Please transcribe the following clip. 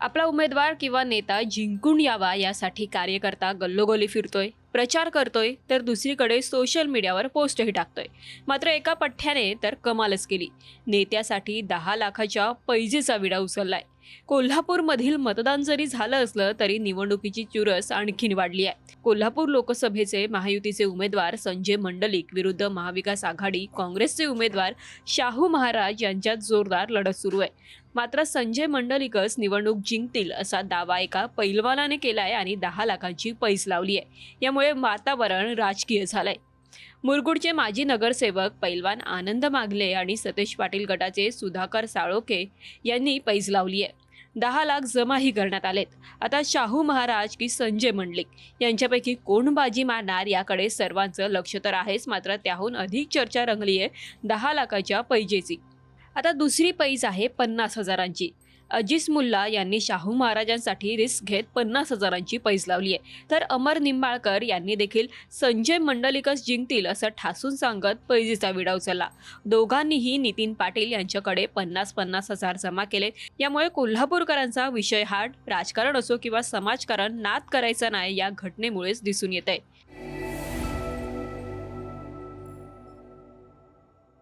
आपला उमेदवार किंवा नेता जिंकून यावा यासाठी कार्यकर्ता गल्लोगोली फिरतोय प्रचार करतोय तर दुसरीकडे सोशल मीडियावर पोस्टही टाकतोय. मात्र एका पठ्ठ्याने तर कमालच केली. नेत्यासाठी दहा लाखाच्या पैजेचा विडा उचललाय. कोल्हापूरमधील मतदान जरी झालं असलं तरी निवडणुकीची चुरस आणखीन वाढली आहे. कोल्हापूर लोकसभेचे महायुतीचे उमेदवार संजय मंडलिक विरुद्ध महाविकास आघाडी काँग्रेसचे उमेदवार शाहू महाराज यांच्यात जोरदार लढत सुरू आहे. मात्र संजय मंडलिकच निवडणूक जिंकतील असा दावा एका पैलवानाने केलाय आणि दहा लाखांची पैस लावली आहे यामुळे वातावरण राजकीय झालंय. मुरगुडचे माजी नगरसेवक पैलवान आनंद मागले आणि सतेज पाटील गटाचे सुधाकर साळोके यांनी पैज लावली आहे. दहा लाख जमाही करण्यात आलेत. आता शाहू महाराज की संजय मंडलिक यांच्यापैकी कोण बाजी मारणार याकडे सर्वांचं लक्ष तर आहेच मात्र त्याहून अधिक चर्चा रंगली आहे दहा लाखाच्या पैजेची. आता दुसरी पैज आहे पन्नास हजारांची. अजिस मुल्ला यांनी शाहू महाराजांसाठी रिस्क घेत पन्नास हजारांची पैज लावली आहे. तर अमर निंबाळकर यांनी देखील संजय मंडलिकच जिंकतील असं ठासून सांगत पैजीचा विडा उचलला. दोघांनीही नितीन पाटील यांच्याकडे पन्नास पन्नास हजार जमा केले. यामुळे कोल्हापूरकरांचा विषय हाट राजकारण असो किंवा समाजकारण नाद करायचा नाही या घटनेमुळेच दिसून येत आहे